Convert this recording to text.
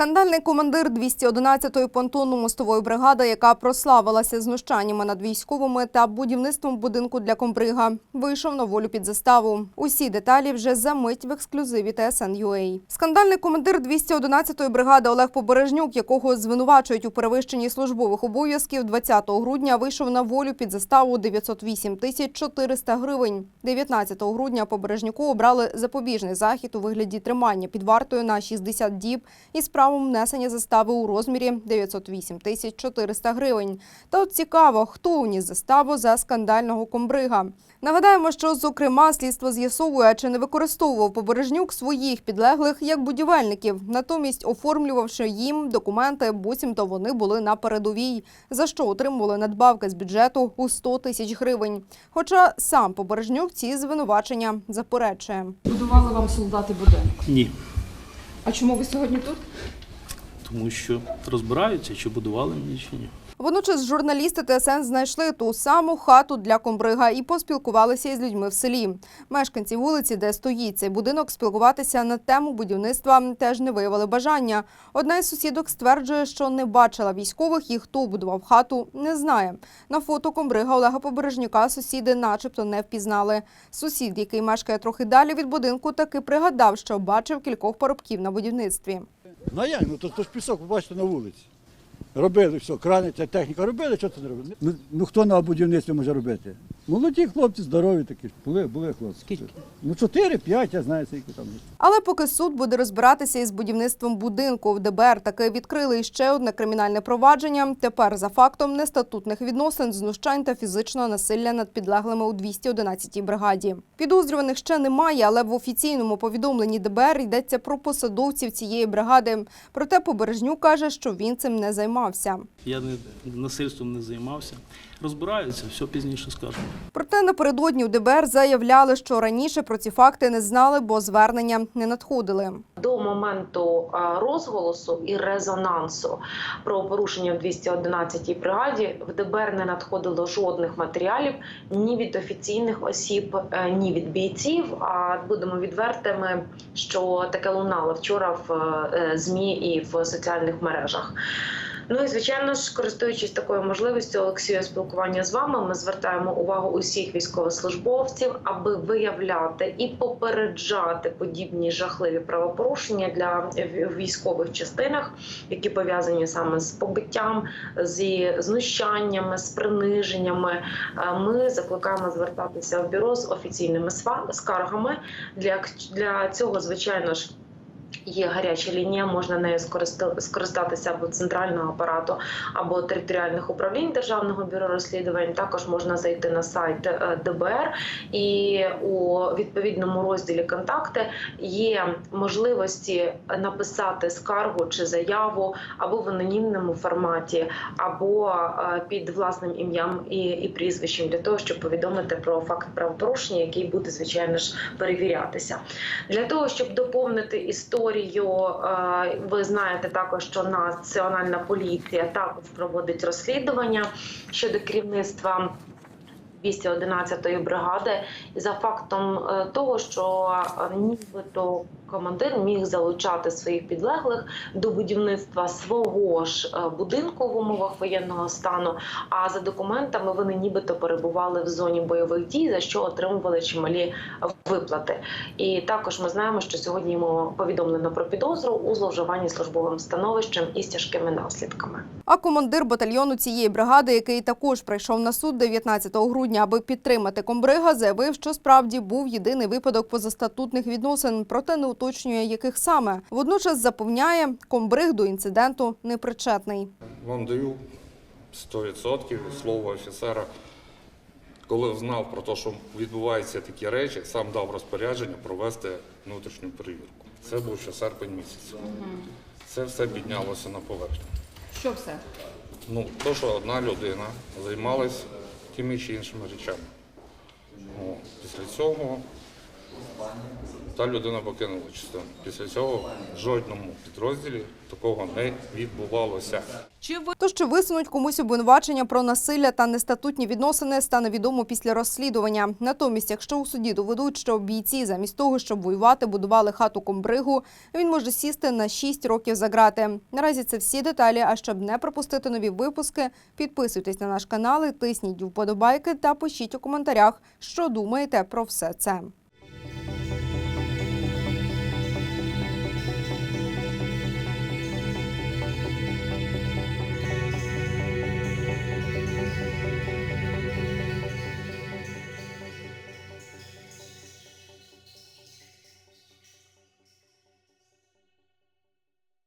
Скандальний командир 211-ї понтонно-мостової бригади, яка прославилася знущаннями над військовими та будівництвом будинку для комбрига, вийшов на волю під заставу. Усі деталі вже за мить в ексклюзиві TSN.ua. Скандальний командир 211-ї бригади Олег Побережнюк, якого звинувачують у перевищенні службових обов'язків, 20 грудня вийшов на волю під заставу 908 тисяч 400 гривень. 19 грудня Побережнюку обрали запобіжний захід у вигляді тримання під вартою на 60 діб із правом внесення застави у розмірі 908 тисяч 400 гривень. Та от цікаво, хто вніс заставу за скандального комбрига. Нагадаємо, що зокрема слідство з'ясовує, чи не використовував Побережнюк своїх підлеглих як будівельників, натомість оформлювавши їм документи, буцімто вони були на передовій, за що отримували надбавки з бюджету у 100 тисяч гривень. Хоча сам Побережнюк ці звинувачення заперечує. Будували вам солдати будинок. Ні, А чому ви сьогодні тут? Тому що розбираються, чи будували мені, чи ні. Водночас журналісти ТСН знайшли ту саму хату для комбрига і поспілкувалися із людьми в селі. Мешканці вулиці, де стоїть цей будинок, спілкуватися на тему будівництва теж не виявили бажання. Одна із сусідок стверджує, що не бачила військових і хто будував хату, не знає. На фото комбрига Олега Побережнюка сусіди начебто не впізнали. Сусід, який мешкає трохи далі від будинку, таки пригадав, що бачив кількох парубків на будівництві. Ну як? Ну то, то ж пісок, ви бачите, на вулиці. Робили все, крани, ця техніка робили, що це не робили? Ну, ну хто на будівництві може робити? Молоді хлопці, здорові такі. Були, були хлопці. Скільки? Ну, чотири-п'ять, я знаю, скільки там. Але поки суд буде розбиратися із будівництвом будинку, в ДБР таки відкрили ще одне кримінальне провадження. Тепер за фактом нестатутних відносин, знущань та фізичного насилля над підлеглими у 211-й бригаді. Підозрюваних ще немає, але в офіційному повідомленні ДБР йдеться про посадовців цієї бригади. Проте Побережнюк каже, що він цим не займався. Я не, насильством не займався. Розбираються, все пізніше скажу. Проте напередодні у ДБР заявляли, що раніше про ці факти не знали, бо звернення не надходили. До моменту розголосу і резонансу про порушення в 211-й бригаді в ДБР не надходило жодних матеріалів ні від офіційних осіб, е, ні від бійців. А будемо відвертими, що таке лунало вчора в е, змі і в соціальних мережах. Ну і звичайно ж, користуючись такою можливістю Олексію спілкування з вами, ми звертаємо увагу усіх військовослужбовців, аби виявляти і попереджати подібні жахливі правопорушення для військових частинах, які пов'язані саме з побиттям, зі знущаннями, з приниженнями. Ми закликаємо звертатися в бюро з офіційними скаргами. Для, для цього, звичайно ж. Є гаряча лінія, можна нею скористатися або центрального апарату, або територіальних управлінь Державного бюро розслідувань. Також можна зайти на сайт е, ДБР, і у відповідному розділі контакти є можливості написати скаргу чи заяву або в анонімному форматі, або е, під власним ім'ям і, і прізвищем для того, щоб повідомити про факт правопорушення, який буде звичайно ж перевірятися. Для того щоб доповнити історію, е, ви знаєте також, що Національна поліція також проводить розслідування щодо керівництва. 211-ї бригади за фактом е, того, що е, нібито командир міг залучати своїх підлеглих до будівництва свого ж е, будинку в умовах воєнного стану. А за документами вони нібито перебували в зоні бойових дій, за що отримували чималі виплати. І також ми знаємо, що сьогодні йому повідомлено про підозру у зловживанні службовим становищем із тяжкими наслідками. А командир батальйону цієї бригади, який також прийшов на суд 19 грудня, аби підтримати комбрига, заявив, що справді був єдиний випадок позастатутних відносин, проте не уточнює, яких саме. Водночас запевняє, комбриг до інциденту не причетний. Вам даю 100% слово офіцера. Коли знав про те, що відбуваються такі речі, сам дав розпорядження провести внутрішню перевірку. Це був ще серпень місяць. Це все піднялося на поверхню. Що все? Ну, то, що одна людина займалась тими чи іншими речами. О, після цього та людина покинула частину. Після цього в жодному підрозділі такого не відбувалося. То, що висунуть комусь обвинувачення про насилля та нестатутні відносини, стане відомо після розслідування. Натомість, якщо у суді доведуть, що бійці замість того, щоб воювати, будували хату комбригу, він може сісти на 6 років за ґрати. Наразі це всі деталі. А щоб не пропустити нові випуски, підписуйтесь на наш канал, тисніть вподобайки та пишіть у коментарях, що думаєте про все це.